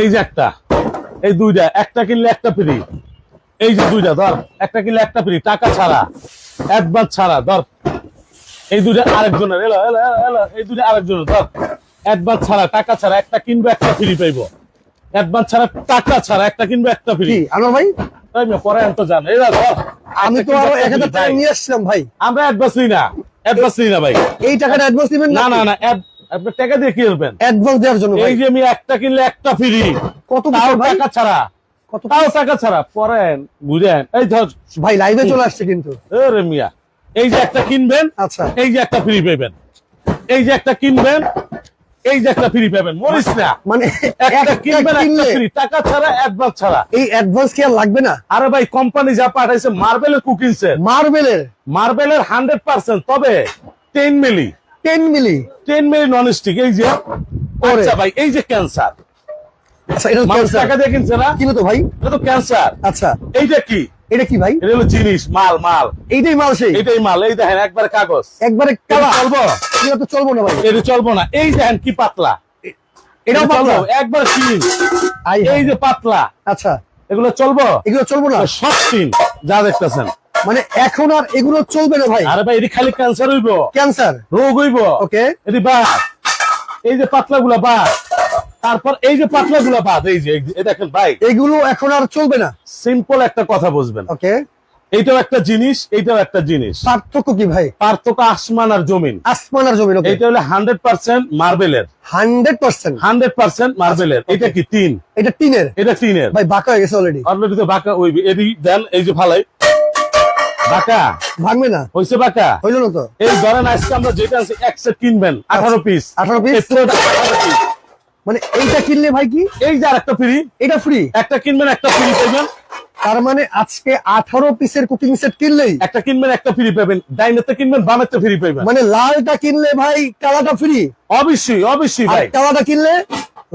এই যে একটা এই দুইটা একটা কিনলে একটা ফ্রি এই যে দুইটা ধর একটা কিনলে একটা ফ্রি টাকা ছাড়া অ্যাডভান্স ছাড়া ধর। এই দুইটা আরেকজনের এলো এলো এলো, এই দুইটা আরেকজনের ধর। অ্যাডভান্স ছাড়া টাকা ছাড়া একটা কিনবে একটা ফ্রি পাইবো। অ্যাডভান্স ছাড়া টাকা ছাড়া একটা কিনবে একটা ফ্রি আনোয়ার ভাই? পরে তো জান। এরা ধর আমি তো আরও কিনবে এক একটা হাজার টাকা নিয়ে আসছিলাম ভাই। আমরা অ্যাডভান্স নিই না অ্যাডভান্স নিই না ভাই। এই টাকাটা অ্যাডভান্স দিবেন না না না আপনি টাকা দিয়ে কি করবেন অ্যাডভান্স দেওয়ার জন্য এই যে আমি একটা কিনলে একটা ফ্রি কত টাকা ছাড়া। কত তাও টাকা ছাড়া। পরেন বুঝেন। এই ধর ভাই লাইভে চলে আসছে কিন্তু। রে মিয়া এই যে একটা কিনবেন আচ্ছা। এই যে একটা ফ্রি পাবেন এই যে একটা কিনবেন এই যে একটা ফ্রি পাবেন মরিস না। মানে একটা কিনবেন একটা ফ্রি টাকা ছাড়া অ্যাডভান্স ছাড়া। এই অ্যাডভান্স কি আর লাগবে না? আরে ভাই কোম্পানি যা পাঠাইছে মার্বেলের কুকিং সেট মার্বেলের মার্বেলের হান্ড্রেড পার্সেন্ট তবে ten milli ten milli. Ten milli non stick এই যে আচ্ছা ভাই এই যে ক্যান্সার আচ্ছা এটা ক্যান্সার টাকা দিয়ে কিনছে না? কিনো তো ভাই? এটা তো ক্যান্সার আচ্ছা। এইটা কি? এটা কি ভাই? এটা হলো জিনিস মাল মাল। এইটাই মাল সেই। এটাই মাল এই দেখেন একবার কাগজ। একবারে কালা। চলবো? এটা তো চলবো না ভাই। এটা চলবো না। এই দেখেন কি পাতলা। এটাও এটা পাতলা? একবার আই এই যে পাতলা। আচ্ছা। এগুলো চলবো? এগুলো চলবো না? সব কিন যা দেখতেছেন। মানে এখন আর এগুলো চলবে না ভাই। আরে ভাই এটি খালি ক্যান্সার হইব। ক্যান্সার রোগ হইব। ওকে। এটি বাদ। এই যে পাতলা গুলা বাদ। তারপর এই যে পাতলা গুলা বাদ এই যে দেখেন ভাই। এগুলো এখন আর চলবে না। সিম্পল একটা কথা বুঝবেন। ওকে। এইটাও একটা জিনিস এইটাও একটা জিনিস। পার্থক্য কি ভাই? পার্থক্য আসমান আর জমিন। আসমান আর জমিন এটা হলো হান্ড্রেড পার্সেন্ট মার্বেলের। Hundred percent. হান্ড্রেড পার্সেন্ট মার্বেলের। এটা কি তিন এটা টিনের? এটা টিনের। ভাই বাঁকা হয়ে গেছে অলরেডি অলরেডি তো বাঁকা ওই এদি দেন এই যে ফালাই। বাঁকা ভাঙবে না। হইছে বাঁকা হইল না তো। এই ধরেন আজকে আমরা যেটা আছে এক কিনবেন আঠারো পিস 18 piece? মানে এইটা কিনলে ভাই কি? এই যে আরেকটা ফ্রি এটা ফ্রি একটা কিনবেন একটা ফ্রি পাবেন তার মানে আজকে আঠারো পিসের কুকিং সেট কিনলেই? একটা কিনবেন একটা ফ্রি পাবেন ডাইনেতে কিনবেন বামেতে ফ্রি পাবেন মানে লালটা কিনলে ভাই কালাটা ফ্রি অবশ্যই অবশ্যই ভাই। কালাটা কিনলে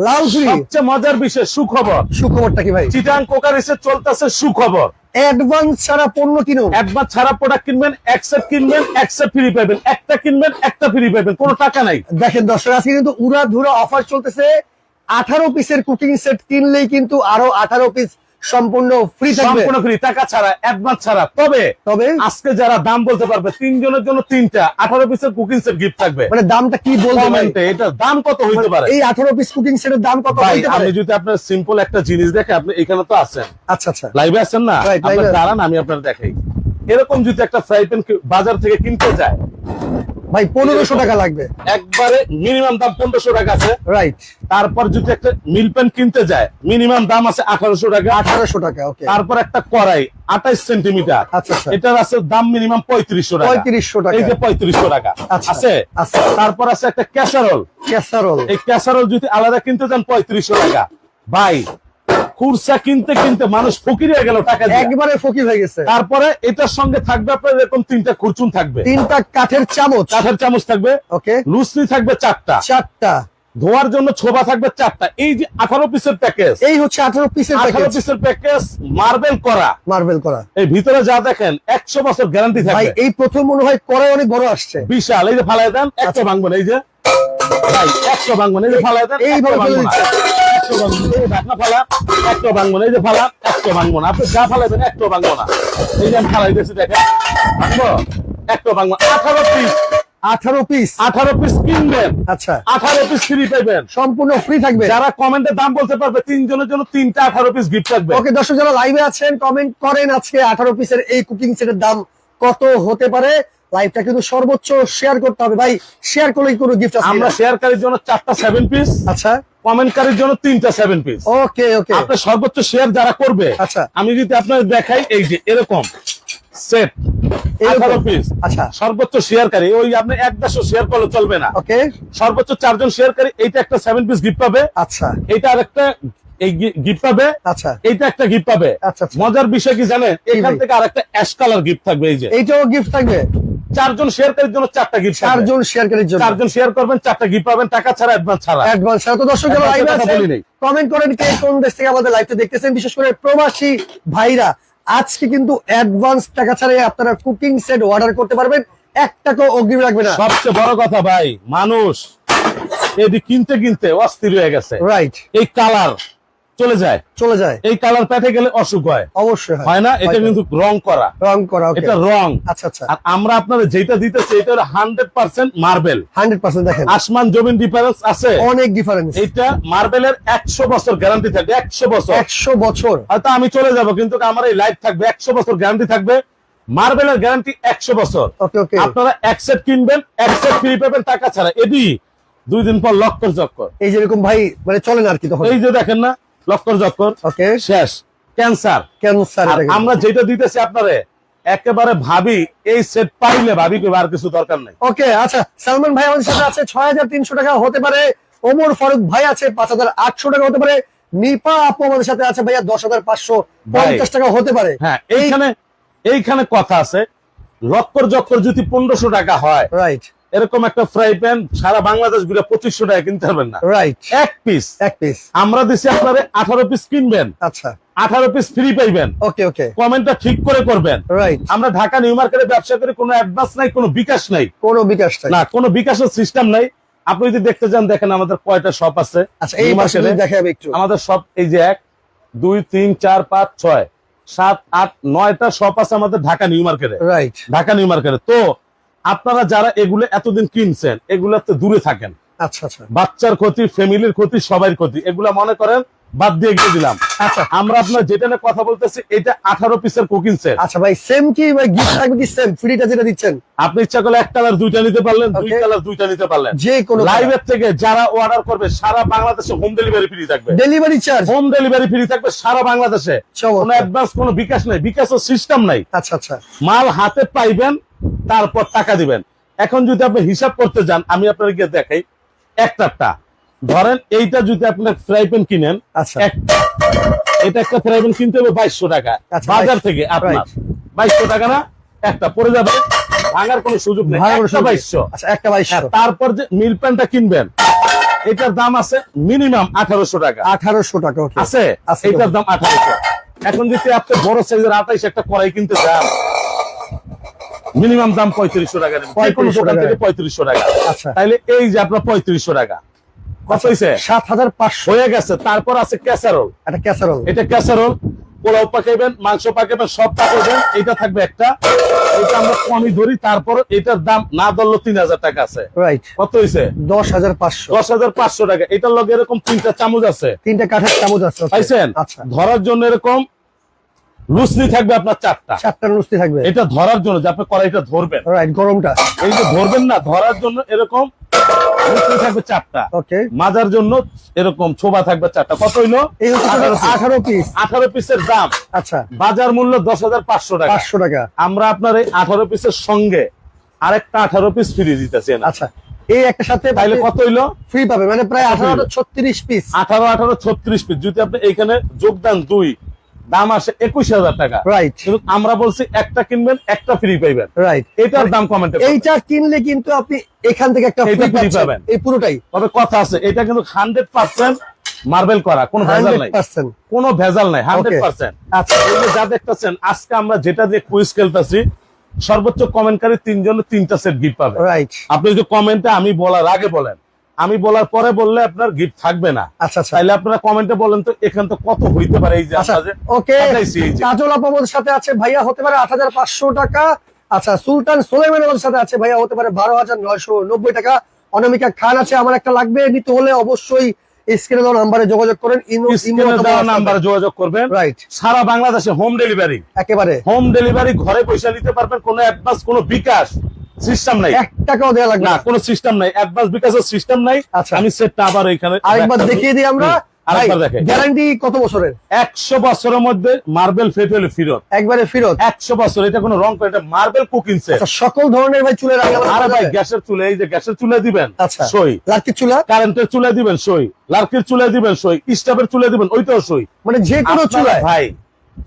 লাল ফ্রি সবচেয়ে মজার বিষয় সুখবর। সুখবরটা কি ভাই? চিটাং কোকার এসে চলতেছে সুখবর। অ্যাডভান্স ছাড়া পণ্য কিনো অ্যাডভান্স ছাড়া প্রোডাক্ট কিনবেন এক সেট কিনবেন এক সেট ফ্রি পাবেন। একটা কিনবেন একটা ফ্রি পাবেন। কোনো টাকা নাই। দেখেন দর্শক আজকে কিন্তু উড়া ধুরা অফার চলতেছে। আঠারো পিসের কুকিং সেট কিনলেই কিন্তু আরও আঠারো পিস সম্পূর্ণ ফ্রি থাকবে। সম্পূর্ণ ফ্রি টাকা ছাড়া অ্যাডভান্স ছাড়া। তবে তবে আজকে যারা দাম বলতে পারবে তিনজনের জন্য তিনটা আঠারো পিসের কুকিং সেট গিফট থাকবে। মানে দামটা কি বলব? এটা দাম কত হইতে পারে? এই আঠারো পিস কুকিং সেটের দাম কত হইতে পারে? আমি যদি আপনার সিম্পল একটা জিনিস দেখে আপনি এখানে তো আছেন। আচ্ছা আচ্ছা। লাইভে আছেন না? আপনি দাঁড়ান আমি আপনার দেখাই। এরকম যদি একটা ফ্রাই প্যান বাজার থেকে কিনতে যায় ভাই পনেরোশো টাকা লাগবে। একবারে মিনিমাম দাম পনেরোশো টাকা আছে। রাইট তারপর যদি একটা মিল প্যান কিনতে যায় মিনিমাম দাম আছে আঠারোশো টাকা। আঠারোশো টাকা ওকে তারপর একটা কড়াই আঠাইশ সেন্টিমিটার। আচ্ছা, আচ্ছা। এটার আছে দাম মিনিমাম পঁয়ত্রিশশো টাকা। পঁয়ত্রিশশো টাকা। এই যে পঁয়ত্রিশশো টাকা। আচ্ছা, আছে? আচ্ছা। তারপর আছে একটা ক্যাসারোল। ক্যাসারোল। এই ক্যাসারোল যদি আলাদা কিনতে যান পঁয়ত্রিশশো টাকা। ভাই কুরসা কিনতে কিনতে মানুষ ফকির হয়ে গেল টাকা একবারে ফকির হয়ে গেছে। তারপরে এটার সঙ্গে থাকবে আপনার এরকম তিনটা খুরচুন থাকবে। তিনটা কাঠের চামচ। কাঠের চামচ থাকবে ওকে। লুসনি থাকবে চারটা। চারটা। ধোয়ার জন্য ছোবা থাকবে চারটা। এই যে আঠারো পিসের প্যাকেজ এই হচ্ছে আঠারো পিসের আঠারো পিসের প্যাকেজ মার্বেল করা। মার্বেল করা। এই ভিতরে যা দেখেন একশো বছর গ্যারান্টি থাকবে। এই প্রথম মনে হয় কড়াই অনেক বড় আসছে। বিশাল এই যে ফালাই দেন একশো ভাঙবেন এই যে। ভাই একশো ভাঙবেন এই যে ফালাই দেন এইভাবে একশো ফেলে ভাঙবো। না। এই যে ঢাকনা ফালা একশো ভাঙবো না। এই যে ফালা একশো ভাঙবো না। আপনি যা ফালাইবেন একশো ভাঙবো না। এই যে আমি দেখেন। ভাঙবো? একশো ভাঙবো। আঠারো পিস আঠারো পিস আঠারো পিস কিনবেন। আচ্ছা। আঠারো পিস ফ্রি সম্পূর্ণ ফ্রি থাকবে। যারা দাম বলতে পারবে তিনজনের জন্য তিনটা আঠারো পিস গিফট থাকবে। ওকে দর্শক যারা লাইভে আছেন কমেন্ট করেন আজকে আঠারো পিসের এই কুকিং সেটের দাম কত হতে পারে। লাইভটা কিন্তু সর্বোচ্চ শেয়ার করতে হবে। ভাই শেয়ার করলেই কোনো গিফট আছে আমরা? শেয়ারকারীর জন্য চারটা সেভেন পিস আচ্ছা। কমেন্টকারীর জন্য তিনটা সেভেন পিস ওকে ওকে। আপনার সর্বোচ্চ শেয়ার যারা করবে আচ্ছা। আমি যদি আপনার দেখাই এই যে এরকম সেট আচ্ছা। সর্বোচ্চ শেয়ারকারী ওই আপনি এক দেড়শো শেয়ার করলে চলবে না। ওকে। সর্বোচ্চ চারজন শেয়ারকারী এইটা একটা সেভেন পিস গিফট পাবে। আচ্ছা। আরেকটা এই গিফট পাবে। আচ্ছা। এইটা একটা গিফট পাবে। আচ্ছা, আচ্ছা। মজার বিষয় কি জানেন? এখান? থেকে আরেকটা অ্যাশ কালার গিফট থাকবে এই যে। এইটাও গিফট থাকবে? চারজন শেয়ার শেয়ারকারীর জন্য চারটা গিফট চারজন শেয়ারকারীর জন্য। চারজন শেয়ার করবেন চারটা গিফট পাবেন টাকা ছাড়া অ্যাডভান্স ছাড়া। অ্যাডভান্স ছাড়া। তো দর্শক যারা লাইভে আছেন কমেন্ট করেন কে কোন দেশ থেকে আমাদের লাইভটা দেখতেছেন। বিশেষ করে প্রবাসী ভাইরা আজকে কিন্তু অ্যাডভান্স টাকা ছাড়াই আপনারা কুকিং সেট অর্ডার করতে পারবেন। এক টাকাও অগ্রিম লাগবে না। সবচেয়ে বড় কথা ভাই মানুষ এটি কিনতে কিনতে অস্থির হয়ে গেছে। রাইট এই কালার চলে যায়। চলে যায়। এই কালার প্যাটে গেলে অসুখ হয়। অবশ্যই হয়। না? এটা কিন্তু রং করা। রং করা এটা রং আচ্ছা আচ্ছা। আর আমরা আপনাদের যেটা দিতেছি এটা হলো hundred percent marble hundred percent দেখেন। আসমান জমিন ডিফারেন্স আছে। অনেক ডিফারেন্স এটা মার্বেলের একশো বছর গ্যারান্টি থাকবে একশো বছর। একশো বছর। হয়তো আমি চলে যাব কিন্তু আমার এই লাইফ থাকবে একশো বছর গ্যারান্টি থাকবে। মার্বেলের গ্যারান্টি একশো বছর। আপনারা এক সেট কিনবেন এক সেট ফ্রি পাবেন টাকা ছাড়া। এদি দুই দিন পর লক্কর চক্কর। এই যেরকম ভাই মানে চলে না আর কি তখন? এই যে দেখেন না লক্কর চক্কর ওকে। শেষ। ক্যান্সার। ক্যান্সার আমরা যেটা দিতেছি আপনারে একেবারে ভাবি এই সেট পাইলে ভাবি আর কিছু দরকার নেই। ওকে আচ্ছা সালমান ভাই আমাদের সাথে আছে ছয় হাজার তিনশো টাকা হতে পারে ওমর ফারুক ভাই আছে পাঁচ হাজার আটশো টাকা হতে পারে নিপা আপু আমাদের সাথে আছে ভাইয়া দশ হাজার পাঁচশো পঞ্চাশ টাকা হতে পারে। হ্যাঁ এইখানে এইখানে কথা আছে লক্কর জক্কর যদি পনেরোশো টাকা হয়। রাইট এরকম একটা ফ্রাই প্যান সারা বাংলাদেশ ঘুরে পঁচিশশো টাকা কিনতে পারবেন না। রাইট এক পিস এক পিস আমরা দিচ্ছি আপনারে আঠারো পিস কিনবেন। আচ্ছা। আঠারো পিস ফ্রি পাইবেন। ওকে ওকে কমেন্টটা ঠিক করে করবেন। রাইট আমরা ঢাকা নিউ মার্কেটে ব্যবসা করি কোনো অ্যাডভান্স নাই কোনো বিকাশ নাই। কোনো বিকাশ না কোনো বিকাশের সিস্টেম নাই। আপনি যদি দেখতে চান দেখেন আমাদের কয়টা শপ আছে। আচ্ছা এই মাসে দেখাবে একটু। আমাদের সব এই যে এক দুই তিন চার পাঁচ ছয় সাত আট নয়টা শপ আছে আমাদের ঢাকা নিউ মার্কেটে। রাইট ঢাকা নিউ মার্কেটে। তো আপনারা যারা এগুলো এতদিন কিনছেন এগুলাতে দূরে থাকেন। আচ্ছা আচ্ছা। বাচ্চার ক্ষতি ফ্যামিলির ক্ষতি সবার ক্ষতি এগুলা মনে করেন বাদ দিয়ে গিয়ে দিলাম। আচ্ছা। আমরা আপনার যেটা নিয়ে কথা বলতেছি এটা আঠারো পিসের কুকিং সেট আচ্ছা ভাই সেম কি ভাই? গিফট থাকবে কি সেম ফ্রিটা যেটা দিচ্ছেন? আপনি ইচ্ছা করলে এক কালার দুইটা নিতে পারলেন দুই কালার দুইটা নিতে পারলেন। যে কোনো লাইভের থেকে যারা অর্ডার করবে সারা বাংলাদেশে হোম ডেলিভারি ফ্রি থাকবে। Delivery charge home delivery free থাকবে সারা বাংলাদেশে। কোনো অ্যাডভান্স কোনো বিকাশ নাই বিকাশের সিস্টেম নাই। আচ্ছা আচ্ছা। মাল হাতে পাইবেন তারপর টাকা দিবেন। এখন যদি আপনি হিসাব করতে যান আমি আপনার গিয়ে দেখাই একটাটা ধরেন এইটা যদি আপনার ফ্রাই প্যান কিনেন আচ্ছা। এটা একটা ফ্রাই প্যান কিনতে হবে বাইশশো টাকা। আচ্ছা, বাজার থেকে আপনার. বাইশশো টাকা না একটা পড়ে যাবে। ভাঙার কোনো সুযোগ নেই। একটা বাইশশো। আচ্ছা একটা বাইশশো। হ্যাঁ, তারপর যে মিল প্যানটা কিনবেন এটার দাম আছে মিনিমাম আঠারোশো টাকা। আঠারোশো টাকা আছে? এটার দাম আঠারোশো। এখন যদি আপনি বড় সাইজের আঠাইশ একটা কড়াই কিনতে চান মিনিমাম দাম পঁয়ত্রিশশো টাকা। কোনো দোকান। থেকে পঁয়ত্রিশশো টাকা। আচ্ছা। তাইলে এই যে আপনার পঁয়ত্রিশশো টাকা। কত হয়েছে সাত হাজার পাঁচশো। হয়ে গেছে। তারপর আছে ক্যাসারোল একটা ক্যাসারোল এটা ক্যাসারোল পোলাও পাকাইবেন মাংস পাকাইবেন সব পাকাইবেন। এটা থাকবে একটা। এটা আমরা কমই ধরি তারপর এটার দাম না ধরলো তিন হাজার টাকা আছে। কত হয়েছে দশ হাজার পাঁচশো। দশ হাজার পাঁচশো টাকা। এটার লগে এরকম তিনটা চামচ আছে। তিনটা কাঠের চামচ আছে। পাইছেন? আচ্ছা। ধরার জন্য এরকম লুসনি থাকবে আপনার চারটা। চারটা নুস্তি থাকবে। এটা ধরার জন্য যে আপনি কড়াইটা ধরবেন। রাইট গরমটা। এই যে ধরবেন না ধরার জন্য এরকম লুসনি থাকবে চারটা। ওকে মাজার জন্য এরকম ছোবা থাকবে চারটা। কত হইল? এই হচ্ছে আঠারো পিস আঠারো পিসের দাম। আচ্ছা। বাজার মূল্য দশ হাজার পাঁচশো টাকা। পাঁচশো টাকা। আমরা আপনার এই আঠারো পিসের সঙ্গে আরেকটা আঠারো পিস ফ্রি দিতেছি না আচ্ছা। এই একটা সাথে তাইলে কত হইল? ফ্রি পাবে মানে প্রায় আঠারো? ছত্রিশ পিস আঠারো আঠারো ছত্রিশ পিস যদি আপনি এখানে যোগদান দুই দাম আসে একুশ হাজার টাকা। রাইট কিন্তু আমরা বলছি একটা কিনবেন একটা ফ্রি পাইবেন। রাইট এটার দাম কমেন্টে এইটা কিনলে কিন্তু আপনি এখান থেকে একটা পাচ্ছেন। পাবেন। এই পুরোটাই। তবে কথা আছে এটা কিন্তু হান্ড্রেড পার্সেন্ট মার্বেল করা কোনো ভেজাল নাই। কোনো ভেজাল নাই হান্ড্রেড পার্সেন্ট আচ্ছা। এই যে যা দেখতেছেন আজকে আমরা যেটা দিয়ে কুইজ খেলতেছি সর্বোচ্চ কমেন্টকারী তিনজন তিনটা সেট গিফট পাবে। রাইট আপনি যদি কমেন্টে আমি বলার আগে বলেন আমি বলার পরে বললে আপনার গিফট থাকবে না। আচ্ছা আচ্ছা। তাইলে আপনারা কমেন্টে বলেন তো এখান তো কত হইতে পারে এই যে আচ্ছা ওকে। কাজল সাথে আছে ভাইয়া হতে পারে আট হাজার পাঁচশো টাকা। আচ্ছা সুলতান সোলেমান সাথে আছে ভাইয়া হতে পারে বারো হাজার নয়শো নব্বই টাকা। অনামিকা খান আছে আমার একটা লাগবে নিতে হলে অবশ্যই স্ক্রিনে দেওয়া নাম্বারে যোগাযোগ করেন নাম্বারে যোগাযোগ করবেন। রাইট সারা বাংলাদেশে হোম ডেলিভারি একেবারে। হোম ডেলিভারি ঘরে পয়সা নিতে পারবেন কোনো অ্যাডভান্স কোনো বিকাশ। সিস্টেম নাই। এক টাকাও দেওয়া লাগবে না কোনো সিস্টেম নাই। অ্যাডভান্স বিকাশের সিস্টেম নাই। আচ্ছা। আমি সেটটা আবার এখানে আরেকবার দেখিয়ে দিই আমরা। গ্যারান্টি কত বছরের? একশো বছরের মধ্যে মার্বেল ফিরত। একবারে ফেরত। একশো বছর এটা কোনো রং করে এটা মার্বেল কুকিং সেট আচ্ছা সকল ধরনের ভাই আরে ভাই গ্যাসের চুলে এই যে গ্যাসের চুলে দিবেন আচ্ছা। সই। লাকি চুলা? কারেন্টের চুলে দিবেন সই। লার্কির চুলে দিবেন সই। স্টাফের চুলে দিবেন ওইটাও সই। মানে যে কোনো চুলায়? ভাই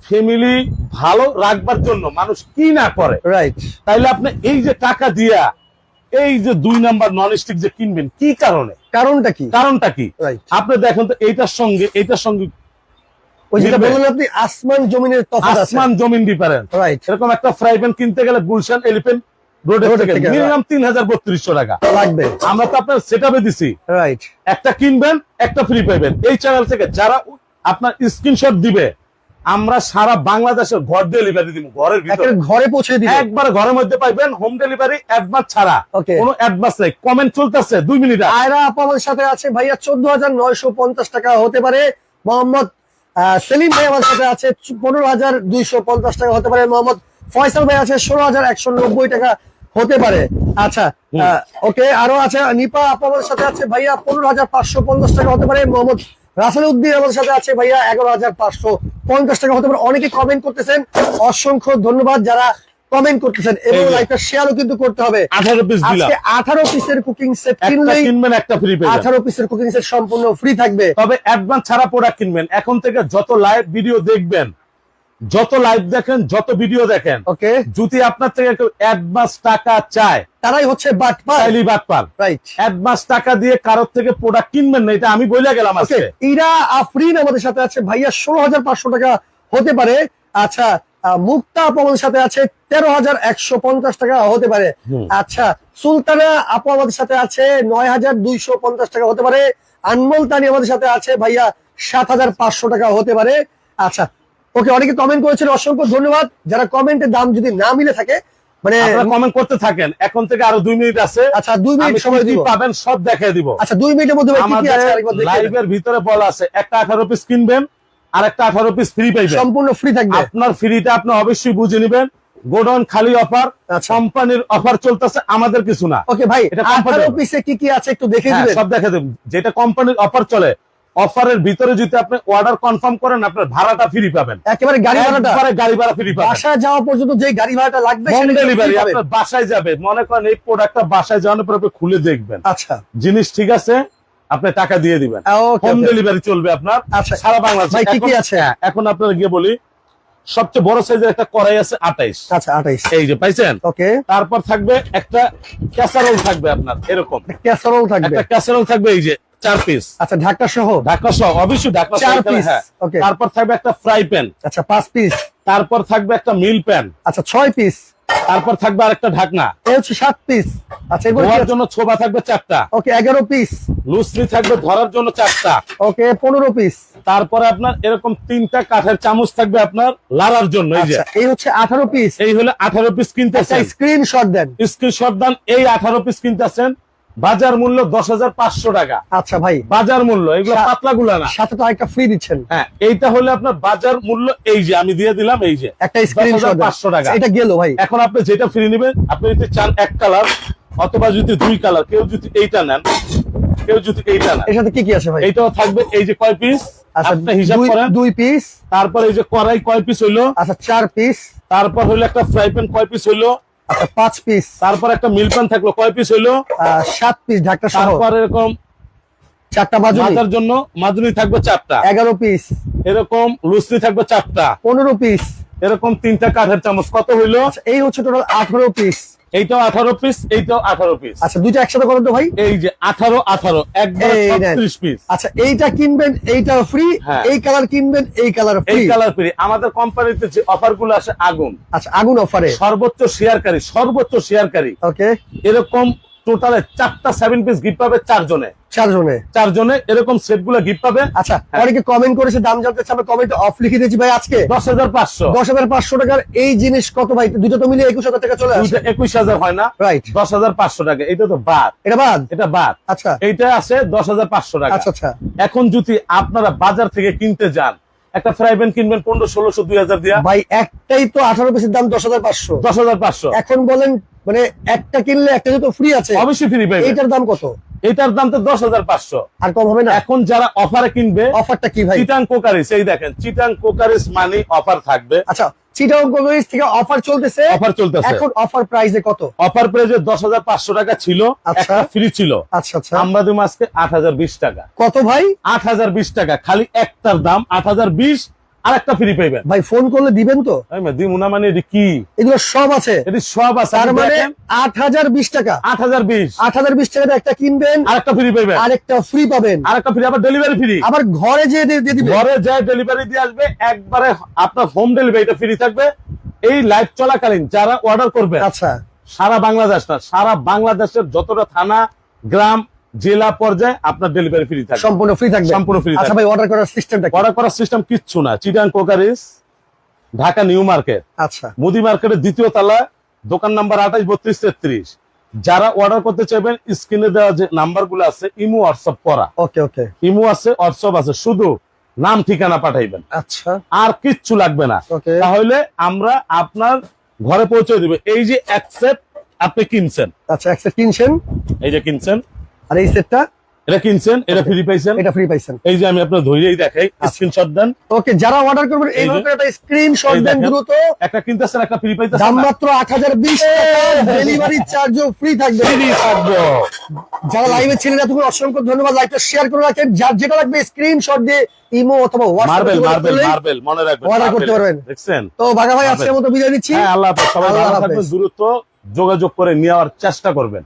ফ্যামিলি ভালো রাখবার জন্য মানুষ কি না করে? রাইট তাইলে আপনি এই যে টাকা দিয়া এই যে দুই নাম্বার নন স্টিক যে কিনবেন কি কারণে? কারণটা কি? কারণটা কি? আপনি দেখেন তো এইটার সঙ্গে এইটার সঙ্গে ওই যেটা বললেন আপনি আসমান জমিনের তফাৎ আসমান জমিন ডিফারেন্স রাইট এরকম একটা ফ্রাই প্যান কিনতে গেলে গুলশান এলিফেন্ট রোডের রোডের থেকে থেকে, মিনিমাম তিন হাজার বত্রিশশো টাকা। লাগবে। আমরা তো আপনার সেটাপে দিছি। রাইট একটা কিনবেন একটা ফ্রি পাইবেন। এই চ্যানেল থেকে যারা আপনার স্ক্রিনশট দিবে আমরা সারা বাংলাদেশের ঘর ডেলিভারি দিব ঘরের ভিতরে। ঘরে পৌঁছে দিবে। একবার ঘরের মধ্যে পাইবেন হোম ডেলিভারি অ্যাডভান্স ছাড়া. কোনো অ্যাডভান্স নেই। কমেন্ট চলতেছে দুই মিনিট আয়রা আপা আমাদের সাথে আছে ভাইয়া চোদ্দ হাজার নয়শো পঞ্চাশ টাকা হতে পারে। মোহাম্মদ সেলিম ভাই আমাদের সাথে আছে পনেরো হাজার দুইশো পঞ্চাশ টাকা হতে পারে। মোহাম্মদ ফয়সাল ভাই আছে ষোলো হাজার একশো নব্বই টাকা হতে পারে। আচ্ছা। ওকে আরও আছে। নিপা আপা আমাদের সাথে আছে ভাইয়া পনেরো হাজার পাঁচশো পঞ্চাশ টাকা হতে পারে। মোহাম্মদ রাসেল উদ্দিন আমাদের সাথে আছে ভাইয়া এগারো হাজার পাঁচশো পঞ্চাশ টাকা। হতে পারে অনেকে কমেন্ট করতেছেন। অসংখ্য ধন্যবাদ যারা কমেন্ট করতেছেন। এবং। লাইভটা শেয়ারও কিন্তু করতে হবে। আঠারো পিস দিলাম আজকে আঠারো পিসের কুকিং সেট কিনলেই কিনবেন একটা ফ্রি পেয়ে আঠারো পিসের কুকিং সেট সম্পূর্ণ ফ্রি থাকবে। তবে অ্যাডভান্স ছাড়া প্রোডাক্ট কিনবেন। এখন থেকে যত লাইভ ভিডিও দেখবেন যত লাইভ দেখেন যত ভিডিও দেখেন ওকে যদি আপনার থেকে কেউ অ্যাডভান্স টাকা চায় তারাই হচ্ছে বাট পার চাইলেই বাদ পান রাইট অ্যাডভান্স টাকা দিয়ে কারোর থেকে প্রোডাক্ট কিনবেন না এটা আমি বলে গেলাম আজকে। ইরা আফরিন আমাদের সাথে আছে। ভাইয়া ষোলো হাজার পাঁচশো টাকা হতে পারে। আচ্ছা মুক্তা আপু আমাদের সাথে আছে। তেরো হাজার একশো পঞ্চাশ টাকা হতে পারে। আচ্ছা সুলতানা আপু আমাদের সাথে আছে। নয় হাজার দুইশো পঞ্চাশ টাকা হতে পারে। আনমোল তানি আমাদের সাথে আছে। ভাইয়া সাত হাজার পাঁচশো টাকা হতে পারে। আচ্ছা ওকে অনেকে কমেন্ট করেছেন অসংখ্য ধন্যবাদ। যারা কমেন্টের দাম যদি না মিলে থাকে মানে কমেন্ট করতে থাকেন। এখন থেকে আরও দুই মিনিট আছে। আচ্ছা দুই মিনিট সময় কি কি দিব। পাবেন সব দেখিয়ে দিব। আচ্ছা দুই মিনিটের মধ্যে ভাই কি কি আমাদের আছে আরেকবার দেখিয়ে দেন। লাইভের ভিতরে বলা আছে একটা আঠারো পিস কিনবেন আর একটা আঠারো পিস ফ্রি পাইবেন। সম্পূর্ণ ফ্রি থাকবে। আপনার ফ্রিটা আপনি অবশ্যই বুঝে নেবেন। গোডাউন খালি অফার। কোম্পানির অফার চলতেছে আমাদের কিছু না। ওকে ভাই আঠারো পিসে কি কি আছে একটু দেখে হ্যাঁ, দিবেন? সব দেখে দেব। যেটা কোম্পানির অফার চলে অফারের ভিতরে যদি আপনি অর্ডার কনফার্ম করেন আপনার ভাড়াটা ফ্রি পাবেন। একেবারে গাড়ি ভাড়াটা। গাড়ি ভাড়া ফ্রি পাবেন। বাসা যাওয়া পর্যন্ত যে গাড়ি ভাড়াটা লাগবে সেটা ডেলিভারি আপনার বাসায় যাবে। মনে করেন এই প্রোডাক্টটা বাসায় যাওয়ার পর আপনি খুলে দেখবেন। আচ্ছা। জিনিস ঠিক আছে আপনি টাকা দিয়ে দিবেন। হোম ডেলিভারি চলবে আপনার। আচ্ছা। সারা বাংলাদেশ। ভাই, কি কি আছে? এখন আপনার গিয়ে বলি সবচেয়ে বড় সাইজের একটা কড়াই আছে আঠাইশ। আচ্ছা আঠাইশ। এই যে পাইছেন? ওকে। তারপর থাকবে একটা ক্যাসারোল থাকবে আপনার এরকম। ক্যাসারোল থাকবে। একটা ক্যাসারোল থাকবে এই যে চার পিস আচ্ছা ঢাকা সহ? ঢাকা সহ অবশ্যই ঢাকা চার piece, হ্যাঁ। তারপর থাকবে একটা ফ্রাই প্যান আচ্ছা পাঁচ পিস তারপর থাকবে একটা মিল প্যান আচ্ছা ছয় পিস তারপর থাকবে আরেকটা ঢাকনা। হচ্ছে সাত পিস আচ্ছা ধোয়ার জন্য ছোবা থাকবে চারটা। ওকে এগারো পিস লুসলি থাকবে ধরার জন্য চারটা। ওকে পনেরো পিস তারপরে আপনার এরকম তিনটা কাঠের চামচ থাকবে আপনার লাড়ার জন্য এই যে। আচ্ছা এই হচ্ছে আঠারো পিস এই হলে আঠারো পিস কিনতেছেন স্ক্রিনশট দেন। স্ক্রিনশট দেন এই আঠারো পিস কিনতেছেন বাজার মূল্য দশ হাজার পাঁচশো টাকা। আচ্ছা ভাই। বাজার মূল্য এগুলো পাতলা গুলা না। সাথে তো আরেকটা ফ্রি দিচ্ছেন। হ্যাঁ এইটা হলে আপনার বাজার মূল্য এই যে আমি দিয়ে দিলাম এই যে। একটা 10,500 টাকা। এটা গেল ভাই। এখন আপনি যেটা ফ্রি নেবেন আপনি যদি চান এক কালার অথবা যদি দুই কালার কেউ যদি এইটা নেন কেউ যদি এইটা নেন। এর সাথে কি কি আছে ভাই? এইটাও থাকবে এই যে কয় পিস আচ্ছা আপনি হিসাব করেন। দুই পিস তারপর এই যে কড়াই কয় পিস হইল? আচ্ছা চার পিস তারপর হইল একটা ফ্রাই প্যান কয় পিস হইল? আচ্ছা পাঁচ পিস তারপর একটা মিল প্যান থাকল কয় পিস হইল? সাত পিস ঢাকা সহ। তারপর এরকম চারটা বাজু মাথার জন্য মাজুনি থাকবে চারটা। এগারো পিস এরকম লুসলি থাকবে চারটা। পনেরো পিস এরকম তিনটা কাঠের চামচ। কত হইল? আচ্ছা এই হচ্ছে টোটাল আঠারো পিস এইটাও আঠারো পিস এইটাও আঠারো পিস আচ্ছা দুইটা একসাথে করেন তো ভাই? এই যে আঠারো আঠারো। ছত্রিশ পিস আচ্ছা এইটা কিনবেন এইটা ফ্রি হ্যাঁ। এই কালার কিনবেন এই কালার এই কালার ফ্রি আমাদের কোম্পানিতে যে অফারগুলো আসে আগুন। আচ্ছা আগুন অফারে সর্বোচ্চ শেয়ারকারী সর্বোচ্চ শেয়ারকারী। ওকে এরকম টোটালে চারটা সেভেন পিস গিফট পাবে চারজনে। চারজনে? চারজনে এরকম সেটগুলো গিফট পাবে। আচ্ছা হ্যাঁ। অনেকে কমেন্ট করেছে দাম জানতে চাই কমেন্ট অফ লিখে দিয়েছি ভাই আজকে। দশ হাজার পাঁচশো। দশ হাজার পাঁচশো টাকার এই জিনিস কত ভাই? দুটো তো মিলিয়ে একুশ হাজার টাকা চলে আসে। একুশ হাজার হয় না। রাইট দশ হাজার পাঁচশো টাকা এটা তো বাদ। এটা বাদ? এটা বাদ। আচ্ছা। এইটা আছে দশ হাজার পাঁচশো টাকা। আচ্ছা আচ্ছা। এখন যদি আপনারা বাজার থেকে কিনতে যান একটা ফ্রাই প্যান কিনবেন পনেরো ষোলোশো দুই হাজার দিয়া। ভাই একটাই তো আঠারো পিসের দাম দশ হাজার পাঁচশো। দশ হাজার পাঁচশো। এখন বলেন মানে একটা কিনলে একটা তো ফ্রি আছে অবশ্যই ফ্রি পাইবেন। এইটার দাম কত? এটার দাম তো দশ হাজার পাঁচশো। আর কম হবে না? এখন যারা অফারে কিনবে অফারটা কি ভাই? চিটাং কোকারিস এই দেখেন চিটাং কোকারিস মানি অফার থাকবে। আচ্ছা চিটাগং কোম্পানিজ থেকে অফার চলতেছে? অফার চলতেছে। এখন অফার প্রাইসে কত? অফার প্রাইজে দশ হাজার পাঁচশো টাকা ছিল আচ্ছা। একটা ফ্রি ছিল। আচ্ছা আচ্ছা। আমরা আজকে আট হাজার বিশ টাকা। কত ভাই? আট হাজার বিশ টাকা খালি একটার দাম আট হাজার বিশ আর একটা ফ্রি পাইবেন ভাই ফোন করলে দিবেন তো? মানে এটি কি? এগুলো সব আছে। এটি সব আছে। তার মানে আট হাজার বিশ টাকা। আট হাজার বিশ। আট হাজার বিশ একটা কিনবেন। আর একটা ফ্রি পাইবেন আরেকটা ফ্রি পাবেন। আর একটা ফ্রি আবার ডেলিভারি ফ্রি আবার ঘরে যেয়ে দিয়ে দিবেন। ঘরে যায় ডেলিভারি দিয়ে আসবে। একবারে আপনার হোম ডেলিভারিটা ফ্রি থাকবে। এই লাইভ চলাকালীন যারা অর্ডার করবে আচ্ছা। সারা বাংলাদেশ না সারা বাংলাদেশের যতটা থানা গ্রাম জেলা পর্যায়ে আপনার ডেলিভারি ফ্রি থাকবে। সম্পূর্ণ ফ্রি থাকবে। সম্পূর্ণ free আচ্ছা। ভাই অর্ডার করার সিস্টেমটা অর্ডার করার সিস্টেম কিচ্ছু না। Chittagong crockeries Dhaka new market আচ্ছা। মুদি মার্কেটের দ্বিতীয় তলা দোকান নাম্বার আঠাশ বত্রিশ তেত্রিশ। যারা অর্ডার করতে চাইবেন স্ক্রিনে দেওয়া যে নাম্বারগুলো আছে ইমো হোয়াটসঅ্যাপ করা। ওকে ওকে ইমো আছে হোয়াটসঅ্যাপ আছে শুধু নাম ঠিকানা পাঠাইবেন। আচ্ছা। আর কিচ্ছু লাগবে না। ওকে তাহলে আমরা আপনার ঘরে পৌঁছে দিবে। এই যে অ্যাকসেপ্ট আপনি কিনছেন। আচ্ছা একটা কিনছেন? এই যে কিনছেন আর এই সেটটা এটা কিনছেন এটা ফ্রি পাইছেন? এটা ফ্রি পাইছেন। এই যে আমি আপনার ধৈর্যই দেখাই স্ক্রিনশট দেন। ওকে যারা অর্ডার করবেন এইভাবে একটা স্ক্রিনশট দেন দ্রুত। একটা কিনতেছেন একটা ফ্রি পাইতেছেন দাম মাত্র আট হাজার বিশ ডেলিভারি চার্জও ফ্রি থাকবে। ফ্রি থাকব। যারা লাইভে ছিলেন অসংখ্য ধন্যবাদ। লাইভটা শেয়ার করে রাখেন। যার যেটা লাগবে স্ক্রিনশট দিয়ে ইমো অথবা মার্বেল মার্বেল মার্বেল মনে রাখবেন order করতে পারবেন। দেখছেন? তো বাঘা ভাই। আজকের মতো বিদায় নিচ্ছি। হ্যাঁ আল্লাহ। সবাই ভালো থাকবেন দ্রুত যোগাযোগ করে নেওয়ার চেষ্টা করবেন।